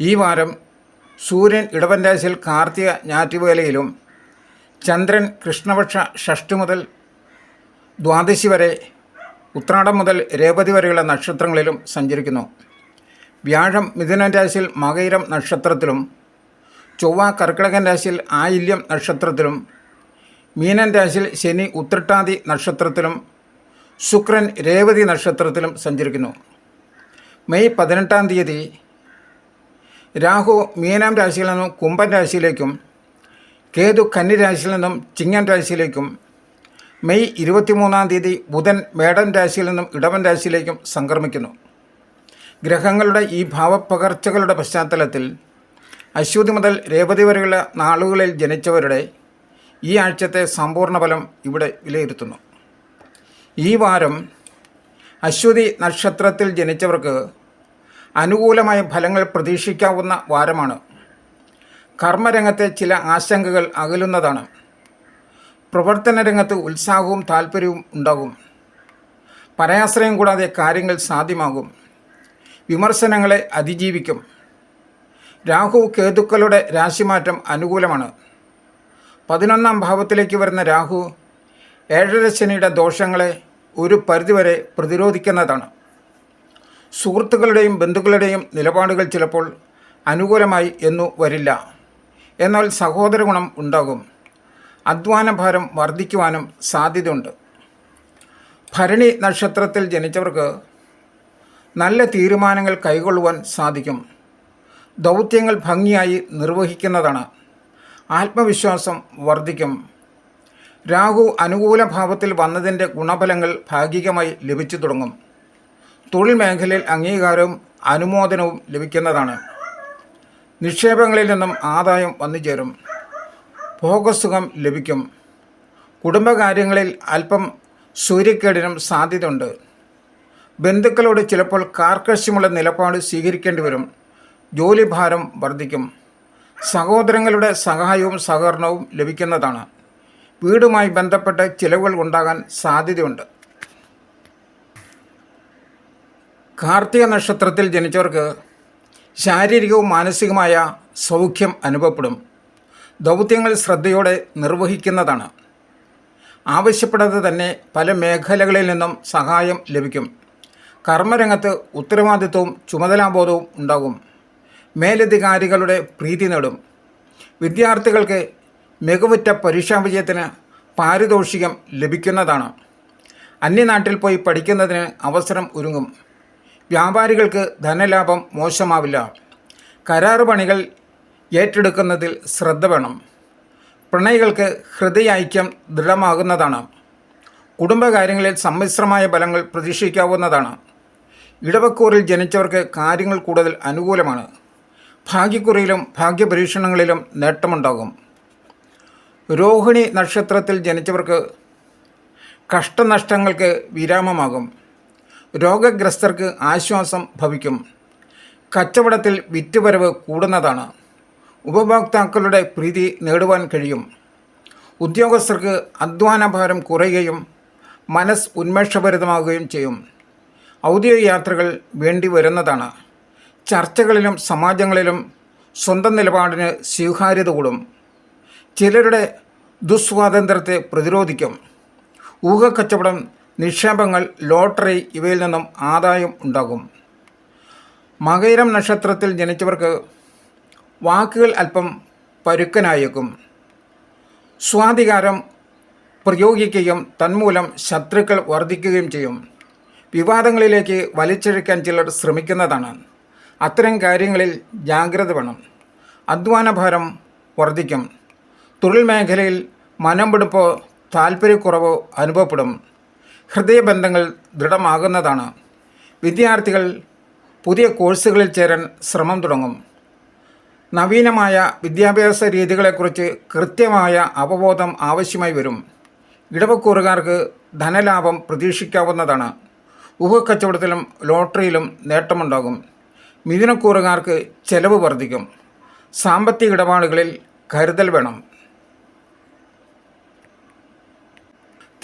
ഈ വാരം സൂര്യൻ ഇടവൻ രാശിയിൽ കാർത്തിക ഞാറ്റുവേലയിലും ചന്ദ്രൻ കൃഷ്ണപക്ഷ ഷഷ്ടി മുതൽ ദ്വാദശി വരെ ഉത്രാടം മുതൽ രേവതി വരെയുള്ള നക്ഷത്രങ്ങളിലും സഞ്ചരിക്കുന്നു. വ്യാഴം മിഥുനൻ രാശിയിൽ മകയിരം നക്ഷത്രത്തിലും ചൊവ്വ കർക്കിടകൻ രാശിയിൽ ആയില്യം നക്ഷത്രത്തിലും മീനൻ രാശിയിൽ ശനി ഉത്രട്ടാതി നക്ഷത്രത്തിലും ശുക്രൻ രേവതി നക്ഷത്രത്തിലും സഞ്ചരിക്കുന്നു. മെയ് പതിനെട്ടാം തീയതി രാഹു മീനാം രാശിയിൽ നിന്നും കുംഭൻ രാശിയിലേക്കും കേതു കന്നി രാശിയിൽ നിന്നും ചിങ്ങൻ രാശിയിലേക്കും മെയ് ഇരുപത്തിമൂന്നാം തീയതി ബുധൻ മേടൻ രാശിയിൽ നിന്നും ഇടവൻ രാശിയിലേക്കും സംക്രമിക്കുന്നു. ഗ്രഹങ്ങളുടെ ഈ ഭാവപ്പകർച്ചകളുടെ പശ്ചാത്തലത്തിൽ അശ്വതി മുതൽ രേവതി വരെയുള്ള നാളുകളിൽ ജനിച്ചവരുടെ ഈ ആഴ്ചത്തെ സമ്പൂർണ ഫലം ഇവിടെ വിലയിരുത്തുന്നു. ഈ വാരം അശ്വതി നക്ഷത്രത്തിൽ ജനിച്ചവർക്ക് അനുകൂലമായ ഫലങ്ങൾ പ്രതീക്ഷിക്കാവുന്ന വാരമാണ്. കർമ്മരംഗത്തെ ചില ആശങ്കകൾ അകലുന്നതാണ്. പ്രവർത്തന രംഗത്ത് ഉത്സാഹവും താല്പര്യവും ഉണ്ടാകും. പരാശ്രയം കൂടാതെ കാര്യങ്ങൾ സാധ്യമാകും. വിമർശനങ്ങളെ അതിജീവിക്കും. രാഹു കേതുക്കളുടെ രാശിമാറ്റം അനുകൂലമാണ്. പതിനൊന്നാം ഭാവത്തിലേക്ക് വരുന്ന രാഹു ഏഴര ശനിയുടെ ദോഷങ്ങളെ ഒരു പരിധിവരെ പ്രതിരോധിക്കുന്നതാണ്. സുഹൃത്തുക്കളുടെയും ബന്ധുക്കളുടെയും നിലപാടുകൾ ചിലപ്പോൾ അനുകൂലമായി എന്നു വരില്ല. എന്നാൽ സഹോദര ഗുണം ഉണ്ടാകും. അധ്വാന ഭാരം വർദ്ധിക്കുവാനും സാധ്യതയുണ്ട്. ഭരണി നക്ഷത്രത്തിൽ ജനിച്ചവർക്ക് നല്ല തീരുമാനങ്ങൾ കൈകൊള്ളുവാൻ സാധിക്കും. ദൗത്യങ്ങൾ ഭംഗിയായി നിർവഹിക്കുന്നതാണ്. ആത്മവിശ്വാസം വർദ്ധിക്കും. രാഹു അനുകൂല ഭാവത്തിൽ വന്നതിന്റെ ഗുണഫലങ്ങൾ ഭാഗികമായി ലഭിച്ചു തുടങ്ങും. തൊഴിൽ മേഖലയിൽ അംഗീകാരവും അനുമോദനവും ലഭിക്കുന്നതാണ്. നിക്ഷേപങ്ങളിൽ നിന്നും ആദായം വന്നു ചേരും ഭോഗസുഖം ലഭിക്കും. കുടുംബകാര്യങ്ങളിൽ അല്പം സൂര്യക്കേടിനും സാധ്യതയുണ്ട്. ബന്ധുക്കളോട് ചിലപ്പോൾ കാർക്കശ്യമുള്ള നിലപാട് സ്വീകരിക്കേണ്ടി വരും ജോലിഭാരം വർദ്ധിക്കും. സഹോദരങ്ങളുടെ സഹായവും സഹകരണവും ലഭിക്കുന്നതാണ്. വീടുമായി ബന്ധപ്പെട്ട ചിലവുകൾ ഉണ്ടാകാൻ സാധ്യതയുണ്ട്. കാർത്തിക നക്ഷത്രത്തിൽ ജനിച്ചവർക്ക് ശാരീരികവും മാനസികവുമായ സൗഖ്യം അനുഭവപ്പെടും. ദൗത്യങ്ങൾ ശ്രദ്ധയോടെ നിർവഹിക്കുന്നതാണ്. ആവശ്യപ്പെടാതെ തന്നെ പല മേഖലകളിൽ നിന്നും സഹായം ലഭിക്കും. കർമ്മരംഗത്ത് ഉത്തരവാദിത്വവും ചുമതലാബോധവും ഉണ്ടാകും. മേലധികാരികളുടെ പ്രീതി നേടും. വിദ്യാർത്ഥികൾക്ക് മികവുറ്റ പരീക്ഷാ വിജയത്തിന് പാരിതോഷികം ലഭിക്കുന്നതാണ്. അന്യനാട്ടിൽ പോയി പഠിക്കുന്നതിന് അവസരം ഒരുങ്ങും. വ്യാപാരികൾക്ക് ധനലാഭം മോശമാവില്ല. കരാറ് പണികൾ ഏറ്റെടുക്കുന്നതിൽ ശ്രദ്ധ വേണം. പ്രണയികൾക്ക് ഹൃദയൈക്യം ദൃഢമാകുന്നതാണ്. കുടുംബകാര്യങ്ങളിൽ സമ്മിശ്രമായ ഫലങ്ങൾ പ്രതീക്ഷിക്കാവുന്നതാണ്. ഇടവക്കൂറിൽ ജനിച്ചവർക്ക് കാര്യങ്ങൾ കൂടുതൽ അനുകൂലമാണ്. ഭാഗ്യക്കുറിയിലും ഭാഗ്യപരീക്ഷണങ്ങളിലും നേട്ടമുണ്ടാകും. രോഹിണി നക്ഷത്രത്തിൽ ജനിച്ചവർക്ക് കഷ്ടനഷ്ടങ്ങൾക്ക് വിരാമമാകും. രോഗഗ്രസ്തർക്ക് ആശ്വാസം ഭവിക്കും. കച്ചവടത്തിൽ വിറ്റുവരവ് കൂടുന്നതാണ്. ഉപഭോക്താക്കളുടെ പ്രീതി നേടുവാൻ കഴിയും. ഉദ്യോഗസ്ഥർക്ക് അധ്വാനഭാരം കുറയുകയും മനസ്സ് ഉന്മേഷഭരിതമാവുകയും ചെയ്യും. ഔദ്യോഗിക യാത്രകൾ വേണ്ടി വരുന്നതാണ് ചർച്ചകളിലും സമാജങ്ങളിലും സ്വന്തം നിലപാടിന് സ്വീകാര്യത കൂടും. ചിലരുടെ ദുസ്വാതന്ത്ര്യത്തെ പ്രതിരോധിക്കും. ഊഹക്കച്ചവടം നിക്ഷേപങ്ങൾ ലോട്ടറി ഇവയിൽ നിന്നും ആദായം ഉണ്ടാകും. മകയിരം നക്ഷത്രത്തിൽ ജനിച്ചവർക്ക് വാക്കുകൾ അല്പം പരുക്കനായേക്കും. സ്വാധികാരം പ്രയോഗിക്കുകയും തന്മൂലം ശത്രുക്കൾ വർദ്ധിക്കുകയും ചെയ്യും. വിവാദങ്ങളിലേക്ക് വലിച്ചെഴുക്കാൻ ചിലർ ശ്രമിക്കുന്നതാണ്. അത്തരം കാര്യങ്ങളിൽ ജാഗ്രത വേണം. അധ്വാനഭാരം വർദ്ധിക്കും തൊഴിൽ മേഖലയിൽ മനംപിടുപ്പോ താല്പര്യക്കുറവോ അനുഭവപ്പെടും. ഹൃദയബന്ധങ്ങൾ ദൃഢമാകുന്നതാണ്. വിദ്യാർത്ഥികൾ പുതിയ കോഴ്സുകളിൽ ചേരാൻ ശ്രമം തുടങ്ങും. നവീനമായ വിദ്യാഭ്യാസ രീതികളെക്കുറിച്ച് കൃത്യമായ അവബോധം ആവശ്യമായി വരും. ഇടവക്കൂറുകാർക്ക് ധനലാഭം പ്രതീക്ഷിക്കാവുന്നതാണ്. ഊഹക്കച്ചവടത്തിലും ലോട്ടറിയിലും നേട്ടമുണ്ടാകും. മിഥുനക്കൂറുകാർക്ക് ചെലവ് വർദ്ധിക്കും. സാമ്പത്തിക ഇടപാടുകളിൽ കരുതൽ വേണം.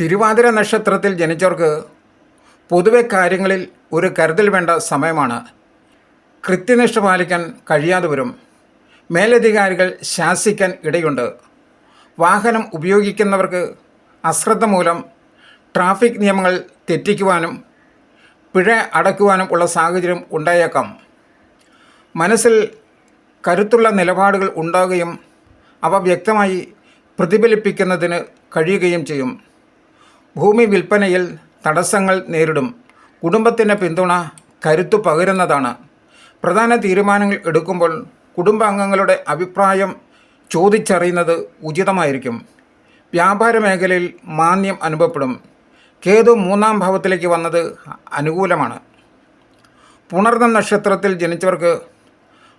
തിരുവാതിര നക്ഷത്രത്തിൽ ജനിച്ചവർക്ക് പൊതുവെ കാര്യങ്ങളിൽ ഒരു കരുതൽ വേണ്ട സമയമാണ്. കൃത്യനിഷ്ഠ പാലിക്കാൻ കഴിയാതെ വരും മേലധികാരികൾ ശാസിക്കാൻ ഇടയുണ്ട്. വാഹനം ഉപയോഗിക്കുന്നവർക്ക് അശ്രദ്ധ മൂലം ട്രാഫിക് നിയമങ്ങൾ തെറ്റിക്കുവാനും പിഴ അടയ്ക്കുവാനും ഉള്ള സാഹചര്യം ഉണ്ടായേക്കാം. മനസ്സിൽ കരുത്തുള്ള നിലപാടുകൾ ഉണ്ടാകുകയും അവ വ്യക്തമായി പ്രതിഫലിപ്പിക്കുന്നതിന് കഴിയുകയും ചെയ്യും. ഭൂമി വിൽപ്പനയിൽ തടസ്സങ്ങൾ നേരിടും. കുടുംബത്തിന് പിന്തുണ കരുത്തു പകരുന്നതാണ്. പ്രധാന തീരുമാനങ്ങൾ എടുക്കുമ്പോൾ കുടുംബാംഗങ്ങളുടെ അഭിപ്രായം ചോദിച്ചറിയുന്നത് ഉചിതമായിരിക്കും. വ്യാപാര മേഖലയിൽ മാന്യം അനുഭവപ്പെടും. കേതു മൂന്നാം ഭാവത്തിലേക്ക് വന്നത് അനുകൂലമാണ്. പുണർന്ന നക്ഷത്രത്തിൽ ജനിച്ചവർക്ക്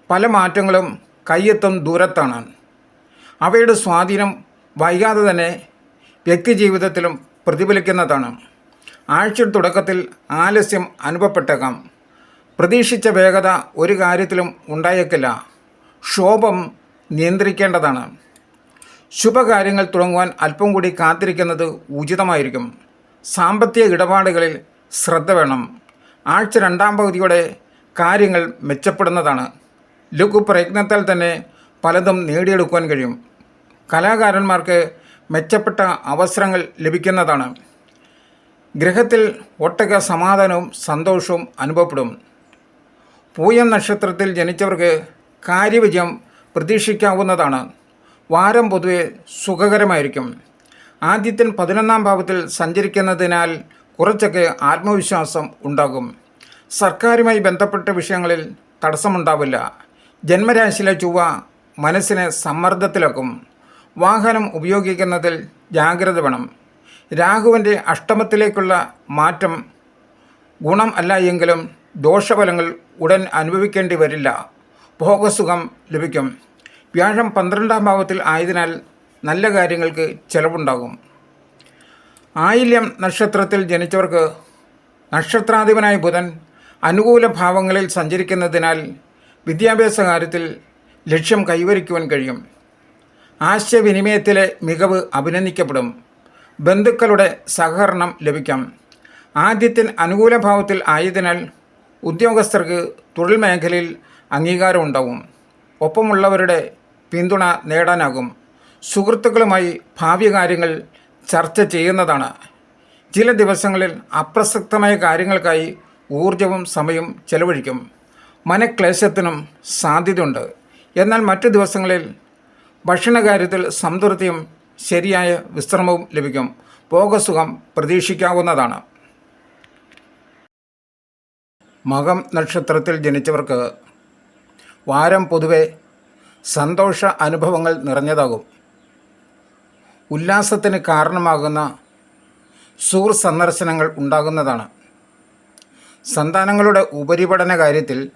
പല മാറ്റങ്ങളും കയ്യെത്തും ദൂരത്താണ്. അവയുടെ സ്വാധീനം വൈകാതെ തന്നെ വ്യക്തിജീവിതത്തിലും പ്രതിഫലിക്കുന്നതാണ്. ആഴ്ചയുടെ തുടക്കത്തിൽ ആലസ്യം അനുഭവപ്പെട്ടേക്കാം. പ്രതീക്ഷിച്ച വേഗത ഒരു കാര്യത്തിലും ഉണ്ടായേക്കില്ല. ക്ഷോഭം നിയന്ത്രിക്കേണ്ടതാണ്. ശുഭകാര്യങ്ങൾ തുടങ്ങുവാൻ അല്പം കൂടി കാത്തിരിക്കുന്നത് ഉചിതമായിരിക്കും. സാമ്പത്തിക ഇടപാടുകളിൽ ശ്രദ്ധ വേണം. ആഴ്ച രണ്ടാം പകുതിയോടെ കാര്യങ്ങൾ മെച്ചപ്പെടുന്നതാണ്. ലഘു പ്രയത്നത്താൽ തന്നെ പലതും നേടിയെടുക്കുവാൻ കഴിയും. കലാകാരന്മാർക്ക് മെച്ചപ്പെട്ട അവസരങ്ങൾ ലഭിക്കുന്നതാണ്. ഗ്രഹത്തിൽ ഒട്ടക സമാധാനവും സന്തോഷവും അനുഭവപ്പെടും. പൂയം നക്ഷത്രത്തിൽ ജനിച്ചവർക്ക് കാര്യവിജയം പ്രതീക്ഷിക്കാവുന്നതാണ്. വാരം പൊതുവെ സുഖകരമായിരിക്കും. ആദ്യത്തിൽ പതിനൊന്നാം ഭാവത്തിൽ സഞ്ചരിക്കുന്നതിനാൽ കുറച്ചൊക്കെ ആത്മവിശ്വാസം ഉണ്ടാകും. സർക്കാരുമായി ബന്ധപ്പെട്ട വിഷയങ്ങളിൽ തടസ്സമുണ്ടാവില്ല. ജന്മരാശിയിലെ ചൊവ്വ മനസ്സിനെ സമ്മർദ്ദത്തിലാക്കും. വാഹനം ഉപയോഗിക്കുന്നതിൽ ജാഗ്രത വേണം. രാഹുവിന്റെ അഷ്ടമത്തിലേക്കുള്ള മാറ്റം ഗുണം അല്ല എങ്കിലും ദോഷഫലങ്ങൾ ഉടൻ അനുഭവിക്കേണ്ടി വരില്ല. ഭോഗസുഖം ലഭിക്കും. വ്യാഴം പന്ത്രണ്ടാം ഭാവത്തിൽ ആയതിനാൽ നല്ല കാര്യങ്ങൾക്ക് ചെലവുണ്ടാകും. ആയില്യം നക്ഷത്രത്തിൽ ജനിച്ചവർക്ക് നക്ഷത്രാധിപനായ ബുധൻ അനുകൂല ഭാവങ്ങളിൽ സഞ്ചരിക്കുന്നതിനാൽ വിദ്യാഭ്യാസ കാര്യത്തിൽ ലക്ഷ്യം കൈവരിക്കുവാൻ കഴിയും. ആശയവിനിമയത്തിലെ മികവ് അഭിനന്ദിക്കപ്പെടും. ബന്ധുക്കളുടെ സഹകരണം ലഭിക്കാം. ആദ്യത്തിൽ അനുകൂല ഭാവത്തിൽ ആയതിനാൽ ഉദ്യോഗസ്ഥർക്ക് തൊഴിൽ മേഖലയിൽ അംഗീകാരം ഉണ്ടാവും ഒപ്പമുള്ളവരുടെ പിന്തുണ നേടാനാകും. സുഹൃത്തുക്കളുമായി ഭാവി കാര്യങ്ങൾ ചർച്ച ചെയ്യുന്നതാണ്. ചില ദിവസങ്ങളിൽ അപ്രസക്തമായ കാര്യങ്ങൾക്കായി ഊർജവും സമയവും ചെലവഴിക്കും. മനക്ലേശത്തിനും സാധ്യതയുണ്ട്. എന്നാൽ മറ്റു ദിവസങ്ങളിൽ ഭക്ഷണകാര്യത്തിൽ സംതൃപ്തിയും ശരിയായ വിശ്രമവും ലഭിക്കും. ഭോഗസുഖം പ്രതീക്ഷിക്കാവുന്നതാണ്. മകം നക്ഷത്രത്തിൽ ജനിച്ചവർക്ക് വാരം പൊതുവെ സന്തോഷ അനുഭവങ്ങൾ നിറഞ്ഞതാകും. ഉല്ലാസത്തിന് കാരണമാകുന്ന സുഹൃ സന്ദർശനങ്ങൾ ഉണ്ടാകുന്നതാണ്. സന്താനങ്ങളുടെ ഉപരിപഠന കാര്യത്തിൽ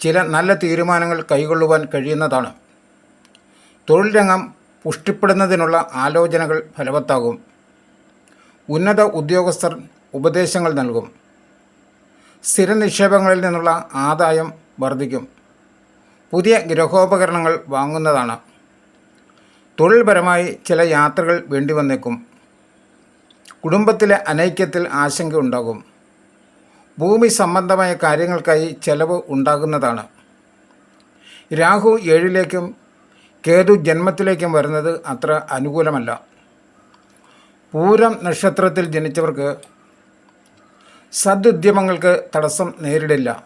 ചില നല്ല തീരുമാനങ്ങൾ കൈകൊള്ളുവാൻ കഴിയുന്നതാണ്. തൊഴിൽ രംഗം പുഷ്ടിപ്പെടുന്നതിനുള്ള ആലോചനകൾ ഫലവത്താകും. ഉന്നത ഉദ്യോഗസ്ഥർ ഉപദേശങ്ങൾ നൽകും. സ്ഥിര നിക്ഷേപങ്ങളിൽ നിന്നുള്ള ആദായം വർദ്ധിക്കും. പുതിയ ഗൃഹോപകരണങ്ങൾ വാങ്ങുന്നതാണ്. തൊഴിൽപരമായി ചില യാത്രകൾ വേണ്ടി വന്നേക്കും കുടുംബത്തിലെ അനൈക്യത്തിൽ ആശങ്ക ഉണ്ടാകും. ഭൂമി സംബന്ധമായ കാര്യങ്ങൾക്കായി ചെലവ് ഉണ്ടാകുന്നതാണ്. രാഹു ഏഴിലേക്കും കേതു ജന്മത്തിലേക്കും വരുന്നത് അത്ര അനുകൂലമല്ല. പൂരം നക്ഷത്രത്തിൽ ജനിച്ചവർക്ക് സദുദ്യമങ്ങൾക്ക് തടസ്സം നേരിടില്ല.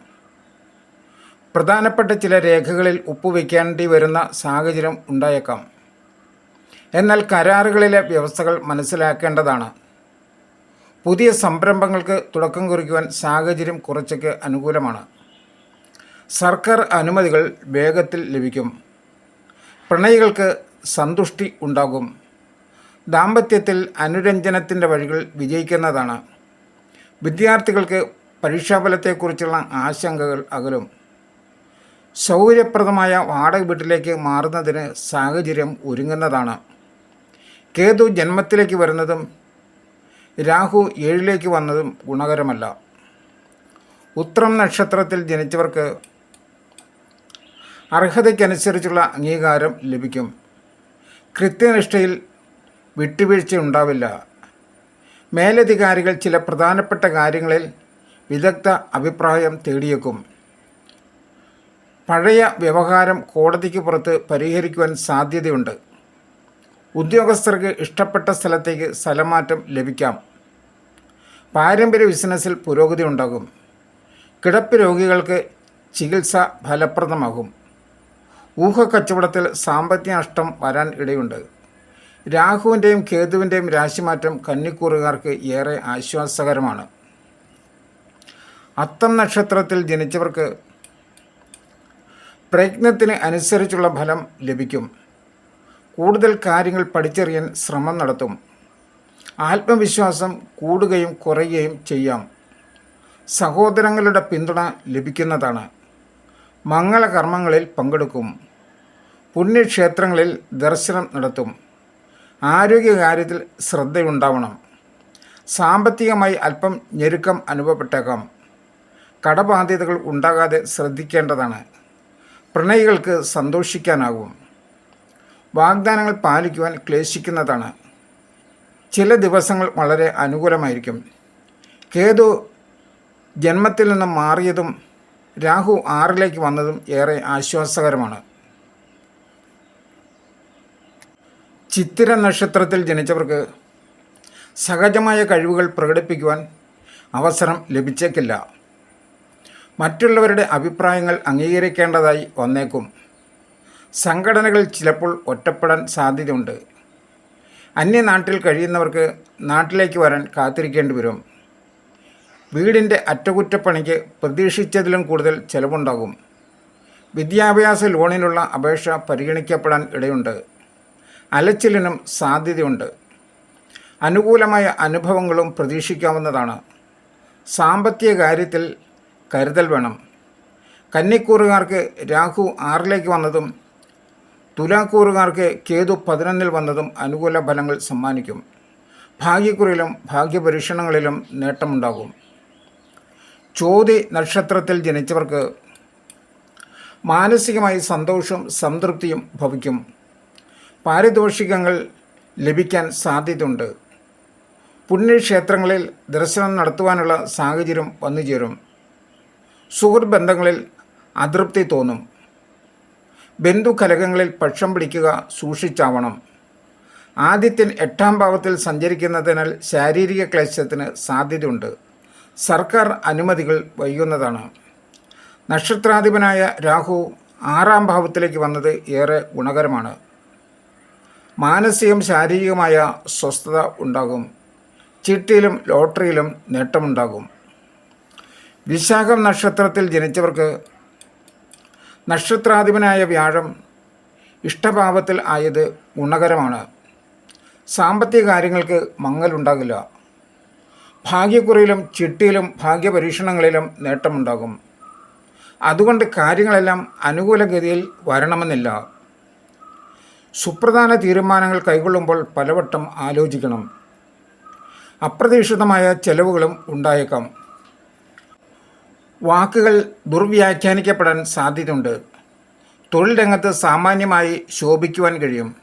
പ്രധാനപ്പെട്ട ചില രേഖകളിൽ ഒപ്പുവെക്കേണ്ടി വരുന്ന സാഹചര്യം ഉണ്ടായേക്കാം. എന്നാൽ കരാറുകളിലെ വ്യവസ്ഥകൾ മനസ്സിലാക്കേണ്ടതാണ്. പുതിയ സംരംഭങ്ങൾക്ക് തുടക്കം കുറിക്കുവാൻ സാഹചര്യം കുറച്ചൊക്കെ അനുകൂലമാണ്. സർക്കാർ അനുമതികൾ വേഗത്തിൽ ലഭിക്കും. പ്രണയികൾക്ക് സന്തുഷ്ടി ഉണ്ടാകും. ദാമ്പത്യത്തിൽ അനുരഞ്ജനത്തിന്റെ വഴികൾ വിജയിക്കുന്നതാണ്. വിദ്യാർത്ഥികൾക്ക് പരീക്ഷാഫലത്തെക്കുറിച്ചുള്ള ആശങ്കകൾ അകലും. സൗകര്യപ്രദമായ വാടക വീട്ടിലേക്ക് മാറുന്നതിന് സാഹചര്യം ഒരുങ്ങുന്നതാണ്. കേതു ജന്മത്തിലേക്ക് വരുന്നതും രാഹു ഏഴിലേക്ക് വന്നതും ഗുണകരമല്ല. ഉത്രം നക്ഷത്രത്തിൽ ജനിച്ചവർക്ക് അർഹതയ്ക്കനുസരിച്ചുള്ള അംഗീകാരം ലഭിക്കും. കൃത്യനിഷ്ഠയിൽ വിട്ടുവീഴ്ച ഉണ്ടാവില്ല മേലധികാരികൾ ചില പ്രധാനപ്പെട്ട കാര്യങ്ങളിൽ വിദഗ്ധ അഭിപ്രായം തേടിയേക്കും. പഴയ വ്യവഹാരം കോടതിക്ക് പുറത്ത് പരിഹരിക്കുവാൻ സാധ്യതയുണ്ട്. ഉദ്യോഗസ്ഥർക്ക് ഇഷ്ടപ്പെട്ട സ്ഥലത്തേക്ക് സ്ഥലമാറ്റം ലഭിക്കാം. പാരമ്പര്യ ബിസിനസ്സിൽ പുരോഗതി ഉണ്ടാകും. കിടപ്പ് രോഗികൾക്ക് ചികിത്സ ഫലപ്രദമാകും. ഊഹക്കച്ചവടത്തിൽ സാമ്പത്തിക നഷ്ടം വരാൻ ഇടയുണ്ട്. രാഹുവിന്റെയും കേതുവിന്റെയും രാശിമാറ്റം കന്നിക്കൂറുകാർക്ക് ഏറെ ആശ്വാസകരമാണ്. അത്തം നക്ഷത്രത്തിൽ ജനിച്ചവർക്ക് പ്രയത്നത്തിന് അനുസരിച്ചുള്ള ഫലം ലഭിക്കും. കൂടുതൽ കാര്യങ്ങൾ പഠിച്ചറിയാൻ ശ്രമം നടത്തും. ആത്മവിശ്വാസം കൂടുകയും കുറയുകയും ചെയ്യാം. സഹോദരങ്ങളുടെ പിന്തുണ ലഭിക്കുന്നതാണ്. മംഗളകർമ്മങ്ങളിൽ പങ്കെടുക്കും. പുണ്യക്ഷേത്രങ്ങളിൽ ദർശനം നടത്തും. ആരോഗ്യകാര്യത്തിൽ ശ്രദ്ധയുണ്ടാവണം. സാമ്പത്തികമായി അല്പം ഞെരുക്കം അനുഭവപ്പെട്ടേക്കാം. കടബാധ്യതകൾ ഉണ്ടാകാതെ ശ്രദ്ധിക്കേണ്ടതാണ്. പ്രണയികൾക്ക് സന്തോഷിക്കാനാകും. വാഗ്ദാനങ്ങൾ പാലിക്കുവാൻ ക്ലേശിക്കുന്നതാണ്. ചില ദിവസങ്ങൾ വളരെ അനുകൂലമായിരിക്കും. കേതു ജന്മത്തിൽ നിന്നും മാറിയതും രാഹു ആറിലേക്ക് വന്നതും ഏറെ ആശ്വാസകരമാണ്. ചിത്തിര നക്ഷത്രത്തിൽ ജനിച്ചവർക്ക് സഹജമായ കഴിവുകൾ പ്രകടിപ്പിക്കുവാൻ അവസരം ലഭിച്ചേക്കില്ല. മറ്റുള്ളവരുടെ അഭിപ്രായങ്ങൾ അംഗീകരിക്കേണ്ടതായി വന്നേക്കും. സംഘടനകൾ ചിലപ്പോൾ ഒറ്റപ്പെടാൻ സാധ്യതയുണ്ട്. അന്യനാട്ടിൽ കഴിയുന്നവർക്ക് നാട്ടിലേക്ക് വരാൻ കാത്തിരിക്കേണ്ടി വരും. വീടിന്റെ അറ്റകുറ്റപ്പണിക്ക് പ്രതീക്ഷിച്ചതിലും കൂടുതൽ ചെലവുണ്ടാകും. വിദ്യാഭ്യാസ ലോണിനുള്ള അപേക്ഷ പരിഗണിക്കപ്പെടാൻ ഇടയുണ്ട്. അലച്ചിലിനും സാധ്യതയുണ്ട്. അനുകൂലമായ അനുഭവങ്ങളും പ്രതീക്ഷിക്കാവുന്നതാണ്. സാമ്പത്തിക കാര്യത്തിൽ കരുതൽ വേണം. കന്നിക്കൂറുകാർക്ക് രാഹു ആറിലേക്ക് വന്നതും തുലാക്കൂറുകാർക്ക് കേതു പതിനൊന്നിൽ വന്നതും അനുകൂല ഫലങ്ങൾ സമ്മാനിക്കും. ഭാഗ്യക്കുറിയിലും ഭാഗ്യപരീക്ഷണങ്ങളിലും നേട്ടമുണ്ടാകും. ചോതി നക്ഷത്രത്തിൽ ജനിച്ചവർക്ക് മാനസികമായി സന്തോഷവും സംതൃപ്തിയും ഭവിക്കും. പാരിതോഷികങ്ങൾ ലഭിക്കാൻ സാധ്യതയുണ്ട്. പുണ്യക്ഷേത്രങ്ങളിൽ ദർശനം നടത്തുവാനുള്ള സാഹചര്യം വന്നുചേരും. സുഹൃത്ത് ബന്ധങ്ങളിൽ അതൃപ്തി തോന്നും. ബന്ധുകലകങ്ങളിൽ പക്ഷം പിടിക്കുക സൂക്ഷിച്ചാവണം. ആദ്യത്തിൽ എട്ടാം ഭാവത്തിൽ സഞ്ചരിക്കുന്നതിനാൽ ശാരീരിക ക്ലേശത്തിന് സാധ്യതയുണ്ട്. സർക്കാർ അനുമതികൾ വൈകുന്നതാണ്. നക്ഷത്രാധിപനായ രാഹു ആറാം ഭാവത്തിലേക്ക് വന്നത് ഏറെ ഗുണകരമാണ്. മാനസികം ശാരീരികമായ സ്വസ്ഥത ഉണ്ടാകും. ചിട്ടിയിലും ലോട്ടറിയിലും നേട്ടമുണ്ടാകും. വിശാഖം നക്ഷത്രത്തിൽ ജനിച്ചവർക്ക് നക്ഷത്രാധിപനായ വ്യാഴം ഇഷ്ടഭാവത്തിൽ ആയത് ഗുണകരമാണ്. സാമ്പത്തിക കാര്യങ്ങൾക്ക് മങ്ങലുണ്ടാകില്ല. ഭാഗ്യക്കുറിയിലും ചിട്ടിയിലും ഭാഗ്യപരീക്ഷണങ്ങളിലും നേട്ടമുണ്ടാകും. അതുകൊണ്ട് കാര്യങ്ങളെല്ലാം അനുകൂലഗതിയിൽ വരണമെന്നില്ല. സുപ്രധാന തീരുമാനങ്ങൾ കൈക്കൊള്ളുമ്പോൾ പലവട്ടം ആലോചിക്കണം. അപ്രതീക്ഷിതമായ ചെലവുകളും ഉണ്ടായേക്കാം. വാക്കുകൾ ദുർവ്യാഖ്യാനിക്കപ്പെടാൻ സാധ്യതയുണ്ട്. തൊഴിൽ രംഗത്ത് സാമാന്യമായി ശോഭിക്കുവാൻ കഴിയും.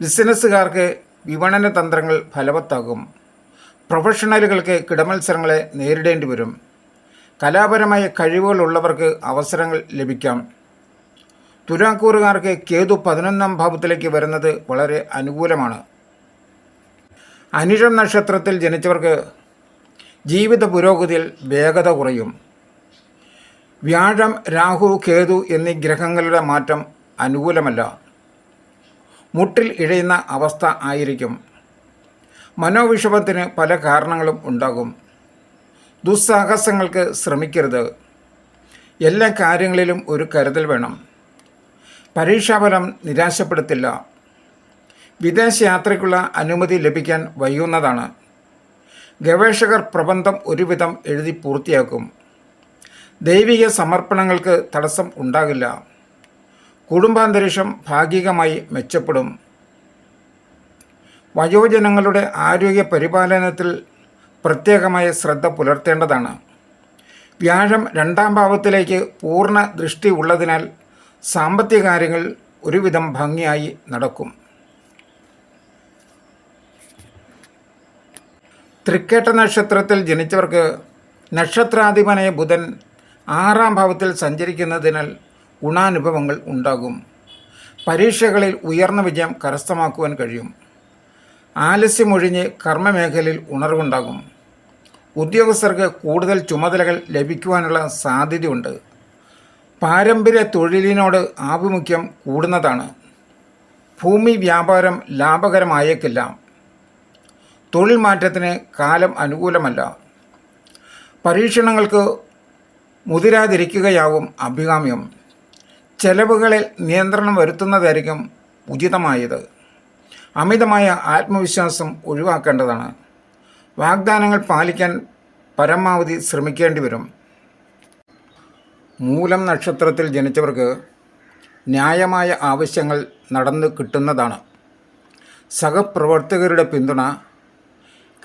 ബിസിനസ്സുകാർക്ക് വിപണന തന്ത്രങ്ങൾ ഫലവത്താകും. പ്രൊഫഷണലുകൾക്ക് കിടമത്സരങ്ങളെ നേരിടേണ്ടി വരും. കലാപരമായ കഴിവുകളുള്ളവർക്ക് അവസരങ്ങൾ ലഭിക്കാം. തുലാക്കൂറുകാർക്ക് കേതു പതിനൊന്നാം ഭാവത്തിലേക്ക് വരുന്നത് വളരെ അനുകൂലമാണ്. അനിഴം നക്ഷത്രത്തിൽ ജനിച്ചവർക്ക് ജീവിത പുരോഗതിയിൽ വേഗത കുറയും. വ്യാഴം രാഹു കേതു എന്നീ ഗ്രഹങ്ങളുടെ മാറ്റം അനുകൂലമല്ല. മുട്ടിൽ ഇഴയുന്ന അവസ്ഥ ആയിരിക്കും. മനോവിഷമത്തിന് പല കാരണങ്ങളും ഉണ്ടാകും. ദുസ്സാഹസങ്ങൾക്ക് ശ്രമിക്കരുത്. എല്ലാ കാര്യങ്ങളിലും ഒരു കരുതൽ വേണം. പരീക്ഷാഫലം നിരാശപ്പെടുത്തില്ല. വിദേശയാത്രയ്ക്കുള്ള അനുമതി ലഭിക്കാൻ വയ്യുന്നതാണ് ഗവേഷകർ പ്രബന്ധം ഒരുവിധം എഴുതി പൂർത്തിയാക്കും. ദൈവിക സമർപ്പണങ്ങൾക്ക് തടസ്സം ഉണ്ടാകില്ല. കുടുംബാന്തരീക്ഷം ഭാഗികമായി മെച്ചപ്പെടും. വയോജനങ്ങളുടെ ആരോഗ്യ പരിപാലനത്തിൽ പ്രത്യേകമായ ശ്രദ്ധ പുലർത്തേണ്ടതാണ്. വ്യാഴം രണ്ടാം ഭാവത്തിലേക്ക് പൂർണ ദൃഷ്ടി ഉള്ളതിനാൽ സാമ്പത്തിക കാര്യങ്ങൾ ഒരുവിധം ഭംഗിയായി നടക്കും. തൃക്കേട്ട നക്ഷത്രത്തിൽ ജനിച്ചവർക്ക് നക്ഷത്രാധിപനായ ബുധൻ ആറാം ഭാവത്തിൽ സഞ്ചരിക്കുന്നതിനാൽ ഗുണാനുഭവങ്ങൾ ഉണ്ടാകും. പരീക്ഷകളിൽ ഉയർന്ന വിജയം കരസ്ഥമാക്കുവാൻ കഴിയും. ആലസ്യമൊഴിഞ്ഞ് കർമ്മമേഖലയിൽ ഉണർവുണ്ടാകും. ഉദ്യോഗസ്ഥർക്ക് കൂടുതൽ ചുമതലകൾ ലഭിക്കുവാനുള്ള സാധ്യതയുണ്ട്. പാരമ്പര്യ തൊഴിലിനോട് ആഭിമുഖ്യം കൂടുന്നതാണ്. ഭൂമി വ്യാപാരം ലാഭകരമായേക്കില്ല. തൊഴിൽ മാറ്റത്തിന് കാലം അനുകൂലമല്ല. പരീക്ഷണങ്ങൾക്ക് മുതിരാതിരിക്കുകയാവും അഭികാമ്യം. ചെലവുകളിൽ നിയന്ത്രണം വരുത്തുന്നതായിരിക്കും ഉചിതമായത്. അമിതമായ ആത്മവിശ്വാസം ഒഴിവാക്കേണ്ടതാണ്. വാഗ്ദാനങ്ങൾ പാലിക്കാൻ പരമാവധി ശ്രമിക്കേണ്ടി വരും. മൂലം നക്ഷത്രത്തിൽ ജനിച്ചവർക്ക് ന്യായമായ ആവശ്യങ്ങൾ നടന്നു കിട്ടുന്നതാണ്. സഹപ്രവർത്തകരുടെ പിന്തുണ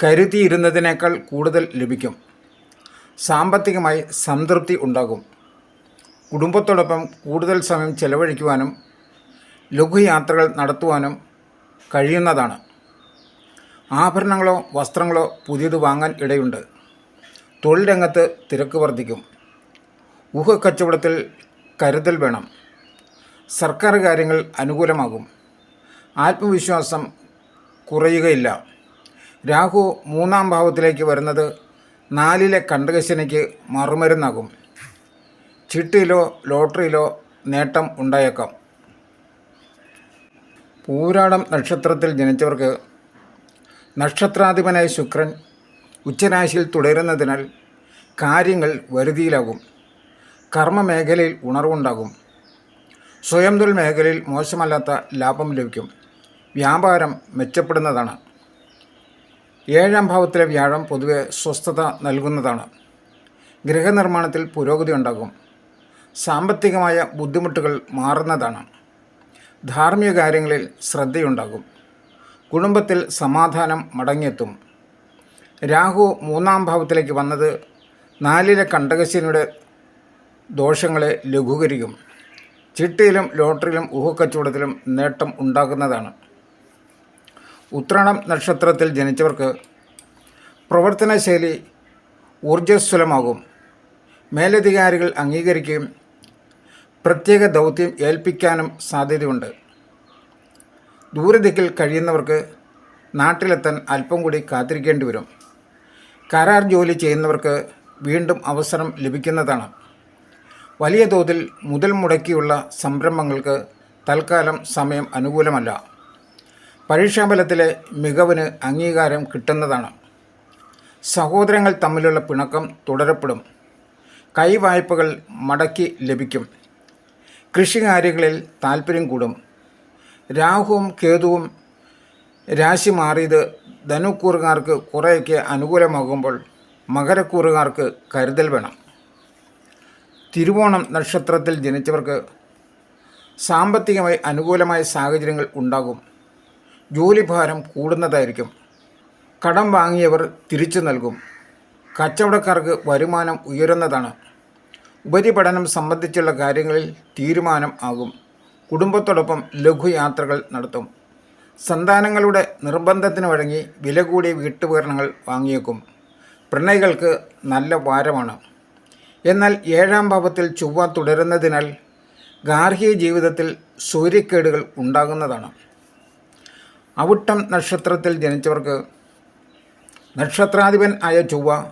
കരുതിയിരുന്നതിനേക്കാൾ കൂടുതൽ ലഭിക്കും. സാമ്പത്തികമായി സംതൃപ്തി ഉണ്ടാകും. കുടുംബത്തോടൊപ്പം കൂടുതൽ സമയം ചെലവഴിക്കുവാനും ലഘുയാത്രകൾ നടത്തുവാനും കഴിയുന്നതാണ്. ആഭരണങ്ങളോ വസ്ത്രങ്ങളോ പുതിയത് വാങ്ങാൻ ഇടയുണ്ട്. തൊഴിൽ രംഗത്ത് തിരക്ക് വർദ്ധിക്കും. ഊഹക്കച്ചവടത്തിൽ കരുതൽ വേണം. സർക്കാർ കാര്യങ്ങൾ അനുകൂലമാകും. ആത്മവിശ്വാസം കുറയുകയില്ല. രാഹു മൂന്നാം ഭാവത്തിലേക്ക് വരുന്നത് നാലിലെ കണ്ടകശനിക്ക് മറുമരുന്നാകും. ചിട്ടിയിലോ ലോട്ടറിയിലോ നേട്ടം ഉണ്ടായേക്കാം. പൂരാടം നക്ഷത്രത്തിൽ ജനിച്ചവർക്ക് നക്ഷത്രാധിപനായ ശുക്രൻ ഉച്ചരാശിയിൽ തുടരുന്നതിനാൽ കാര്യങ്ങൾ വരുതിയിലാകും. കർമ്മമേഖലയിൽ ഉണർവുണ്ടാകും. സ്വയം തൊഴിൽ മേഖലയിൽ മോശമല്ലാത്ത ലാഭം ലഭിക്കും. വ്യാപാരം മെച്ചപ്പെടുന്നതാണ്. ഏഴാം ഭാവത്തിലെ വ്യാഴം പൊതുവെ സ്വസ്ഥത നൽകുന്നതാണ്. ഗൃഹനിർമ്മാണത്തിൽ പുരോഗതി ഉണ്ടാകും. സാമ്പത്തികമായ ബുദ്ധിമുട്ടുകൾ മാറുന്നതാണ്. ധാർമ്മിക കാര്യങ്ങളിൽ ശ്രദ്ധയുണ്ടാകും. കുടുംബത്തിൽ സമാധാനം മടങ്ങിയെത്തും. രാഹു മൂന്നാം ഭാവത്തിലേക്ക് വന്നത് നാലിലെ കണ്ടകശനിയുടെ ദോഷങ്ങളെ ലഘൂകരിക്കും. ചിട്ടിയിലും ലോട്ടറിയിലും ഊഹക്കച്ചവടത്തിലും നേട്ടം ഉണ്ടാകുന്നതാണ്. ഉത്രണം നക്ഷത്രത്തിൽ ജനിച്ചവർക്ക് പ്രവർത്തനശൈലി ഊർജസ്വലമാകും. മേലധികാരികൾ അംഗീകരിക്കുകയും പ്രത്യേക ദൗത്യം ഏൽപ്പിക്കാനും സാധ്യതയുണ്ട്. ദൂരദിക്കിൽ കഴിയുന്നവർക്ക് നാട്ടിലെത്താൻ അല്പം കൂടി കാത്തിരിക്കേണ്ടി വരും. കരാർ ജോലി ചെയ്യുന്നവർക്ക് വീണ്ടും അവസരം ലഭിക്കുന്നതാണ്. വലിയ തോതിൽ മുതൽ മുടക്കിയുള്ള സംരംഭങ്ങൾക്ക് തൽക്കാലം സമയം അനുകൂലമല്ല. പരീക്ഷാഫലത്തിലെ മികവിന് അംഗീകാരം കിട്ടുന്നതാണ്. സഹോദരങ്ങൾ തമ്മിലുള്ള പിണക്കം തുടരപ്പെടും. കൈവായ്പകൾ മടക്കി ലഭിക്കും. കൃഷികാര്യങ്ങളിൽ താല്പര്യം കൂടും. രാഹുവും കേതുവും രാശി മാറിയത് ധനുക്കൂറുകാർക്ക് കുറേയൊക്കെ അനുകൂലമാകുമ്പോൾ മകരക്കൂറുകാർക്ക് കരുതൽ വേണം. തിരുവോണം നക്ഷത്രത്തിൽ ജനിച്ചവർക്ക് സാമ്പത്തികമായി അനുകൂലമായ സാഹചര്യങ്ങൾ ഉണ്ടാകും. ജോലിഭാരം കൂടുന്നതായിരിക്കും. കടം വാങ്ങിയവർ തിരിച്ചു നൽകും. കച്ചവടക്കാർക്ക് വരുമാനം ഉയരുന്നതാണ് ഉപരിപഠനം സംബന്ധിച്ചുള്ള കാര്യങ്ങളിൽ തീരുമാനം ആകും. കുടുംബത്തോടൊപ്പം ലഘുയാത്രകൾ നടത്തും. സന്താനങ്ങളുടെ നിർബന്ധത്തിന് വഴങ്ങി വില കൂടിയ വീട്ടുപകരണങ്ങൾ വാങ്ങിയേക്കും. പ്രണയികൾക്ക് നല്ല വാരമാണ് എന്നാൽ ഏഴാം ഭാവത്തിൽ ചൊവ്വ തുടരുന്നതിനാൽ ഗാർഹിക ജീവിതത്തിൽ സൂര്യക്കേടുകൾ ഉണ്ടാകുന്നതാണ്. അവിട്ടം നക്ഷത്രത്തിൽ ജനിച്ചവർക്ക് നക്ഷത്രാധിപൻ ആയ ചൊവ്വ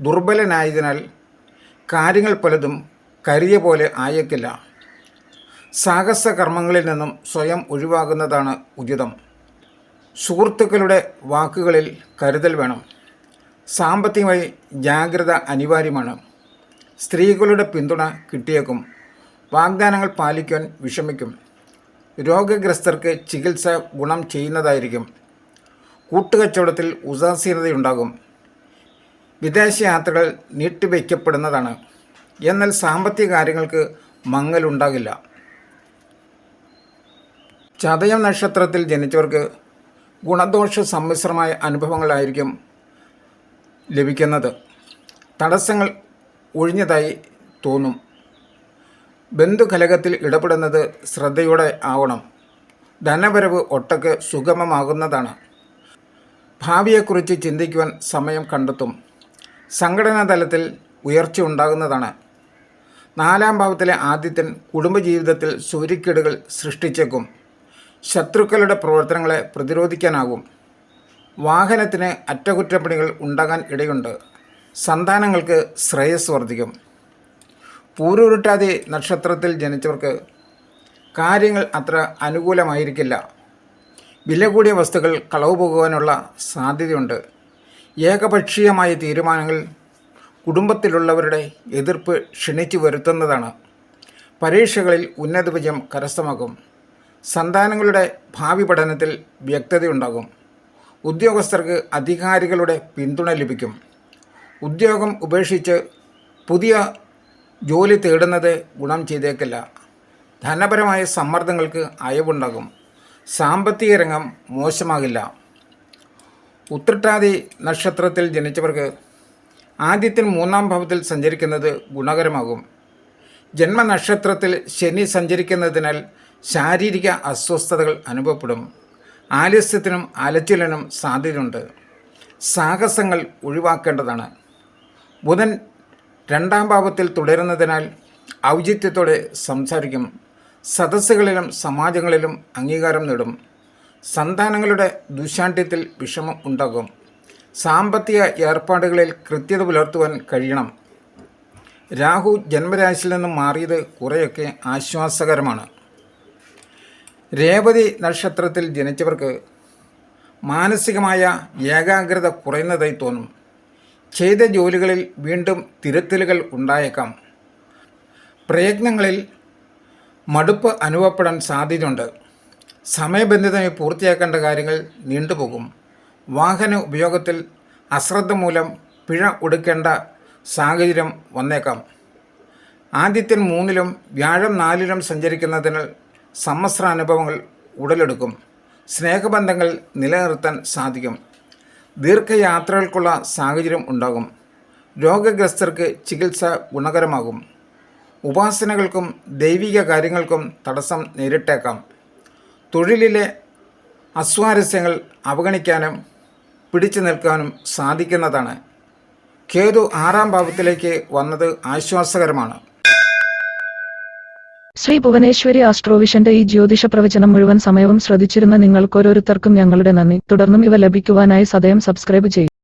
ദുർബലനായതിനാൽ കാര്യങ്ങൾ പലതും കരിയ പോലെ ആയേക്കില്ല സാഹസ കർമ്മങ്ങളിൽ നിന്നും സ്വയം ഒഴിവാകുന്നതാണ് ഉചിതം. സുഹൃത്തുക്കളുടെ വാക്കുകളിൽ കരുതൽ വേണം. സാമ്പത്തികമായി ജാഗ്രത അനിവാര്യമാണ്. സ്ത്രീകളുടെ പിന്തുണ കിട്ടിയേക്കും. വാഗ്ദാനങ്ങൾ പാലിക്കാൻ വിഷമിക്കും. രോഗഗ്രസ്തർക്ക് ചികിത്സ ഗുണം ചെയ്യുന്നതായിരിക്കും. കൂട്ടുകച്ചവടത്തിൽ ഉദാസീനതയുണ്ടാകും. വിദേശ യാത്രകൾ നീട്ടിവയ്ക്കപ്പെടുന്നതാണ്. എന്നാൽ സാമ്പത്തിക കാര്യങ്ങൾക്ക് മങ്ങലുണ്ടാകില്ല. ചതയം നക്ഷത്രത്തിൽ ജനിച്ചവർക്ക് ഗുണദോഷ സമ്മിശ്രമായ അനുഭവങ്ങളായിരിക്കും ലഭിക്കുന്നത്. തടസ്സങ്ങൾ ഒഴിഞ്ഞതായി തോന്നും. ബന്ധുകലകത്തിൽ ഇടപെടുന്നത് ശ്രദ്ധയോടെ ആവണം. ധനവരവ് ഒട്ടക്ക് സുഗമമാകുന്നതാണ്. ഭാവിയെക്കുറിച്ച് ചിന്തിക്കുവാൻ സമയം കണ്ടെത്തും. സംഘടനാ തലത്തിൽ ഉയർച്ച ഉണ്ടാകുന്നതാണ്. നാലാം ഭാവത്തിലെ ആദിത്യൻ കുടുംബജീവിതത്തിൽ സൂര്യക്കേടുകൾ സൃഷ്ടിച്ചേക്കും. ശത്രുക്കളുടെ പ്രവർത്തനങ്ങളെ പ്രതിരോധിക്കാനാകും. വാഹനത്തിന് അറ്റകുറ്റപ്പണികൾ ഉണ്ടാകാൻ ഇടയുണ്ട്. സന്താനങ്ങൾക്ക് ശ്രേയസ് വർദ്ധിക്കും. പൂരുരുട്ടാതി നക്ഷത്രത്തിൽ ജനിച്ചവർക്ക് കാര്യങ്ങൾ അത്ര അനുകൂലമായിരിക്കില്ല. വില കൂടിയ വസ്തുക്കൾ കളവ് പോകുവാനുള്ള സാധ്യതയുണ്ട്. ഏകപക്ഷീയമായ തീരുമാനങ്ങൾ കുടുംബത്തിലുള്ളവരുടെ എതിർപ്പ് ക്ഷണിച്ചു വരുത്തുന്നതാണ്. പരീക്ഷകളിൽ ഉന്നത വിജയം കരസ്ഥമാക്കും. സന്താനങ്ങളുടെ ഭാവി പഠനത്തിൽ വ്യക്തതയുണ്ടാകും. ഉദ്യോഗസ്ഥർക്ക് അധികാരികളുടെ പിന്തുണ ലഭിക്കും. ഉദ്യോഗം ഉപേക്ഷിച്ച് പുതിയ ജോലി തേടുന്നത് ഗുണം ചെയ്തേക്കില്ല. ധനപരമായ സമ്മർദ്ദങ്ങൾക്ക് അയവുണ്ടാകും. സാമ്പത്തിക രംഗം മോശമാകില്ല. ഉത്രട്ടാതി നക്ഷത്രത്തിൽ ജനിച്ചവർക്ക് ആദ്യത്തിൽ മൂന്നാം ഭാവത്തിൽ സഞ്ചരിക്കുന്നത് ഗുണകരമാകും. ജന്മനക്ഷത്രത്തിൽ ശനി സഞ്ചരിക്കുന്നതിനാൽ ശാരീരിക അസ്വസ്ഥതകൾ അനുഭവപ്പെടും. ആലസ്യത്തിനും അലച്ചിലിനും സാധ്യതയുണ്ട്. സാഹസങ്ങൾ ഒഴിവാക്കേണ്ടതാണ്. ബുധൻ രണ്ടാം ഭാവത്തിൽ തുടരുന്നതിനാൽ ഔചിത്യത്തോടെ സംസാരിക്കും. സദസ്സുകളിലും സമാജങ്ങളിലും അംഗീകാരം നേടും. സന്താനങ്ങളുടെ ദുശാഠ്യത്തിൽ വിഷമം ഉണ്ടാകും. സാമ്പത്തിക ഏർപ്പാടുകളിൽ കൃത്യത പുലർത്തുവാൻ കഴിയണം. രാഹു ജന്മരാശിയിൽ നിന്നും മാറിയത് കുറേയൊക്കെ ആശ്വാസകരമാണ്. രേവതി നക്ഷത്രത്തിൽ ജനിച്ചവർക്ക് മാനസികമായ ഏകാഗ്രത കുറയുന്നതായി തോന്നും. ചെയ്ത ജോലികളിൽ വീണ്ടും തിരുത്തലുകൾ ഉണ്ടായേക്കാം. പ്രയത്നങ്ങളിൽ മടുപ്പ് അനുഭവപ്പെടാൻ സാധ്യതയുണ്ട്. സമയബന്ധിതമായി പൂർത്തിയാക്കേണ്ട കാര്യങ്ങൾ നീണ്ടുപോകും. വാഹന ഉപയോഗത്തിൽ അശ്രദ്ധ മൂലം പിഴ ഒടുക്കേണ്ട സാഹചര്യം വന്നേക്കാം. ആദ്യത്തിൽ മൂന്നിലും വ്യാഴം നാലിലും സഞ്ചരിക്കുന്നതിനാൽ സമ്മിശ്ര അനുഭവങ്ങൾ ഉടലെടുക്കും. സ്നേഹബന്ധങ്ങൾ നിലനിർത്താൻ സാധിക്കും. ദീർഘയാത്രകൾക്കുള്ള സാഹചര്യം ഉണ്ടാകും. രോഗഗ്രസ്തർക്ക് ചികിത്സ ഗുണകരമാകും. ഉപാസനകൾക്കും ദൈവിക കാര്യങ്ങൾക്കും തടസ്സം നേരിട്ടേക്കാം. തൊഴിലിലെ അസ്വാരസ്യങ്ങൾ അവഗണിക്കാനും പിടിച്ചു നിൽക്കാനും സാധിക്കുന്നതാണ്. കേതു ആറാം ഭാവത്തിലേക്ക് വന്നത് ആശ്വാസകരമാണ്. ശ്രീ ഭുവനേശ്വരി ആസ്ട്രോവിഷന്റെ ഈ ജ്യോതിഷ പ്രവചനം മുഴുവൻ സമയവും ശ്രദ്ധിച്ചിരുന്ന നിങ്ങൾക്കോരോരുത്തർക്കും ഞങ്ങളുടെ നന്ദി. തുടർന്നും ഇവ ലഭിക്കുവാനായി സദയം സബ്സ്ക്രൈബ് ചെയ്യും.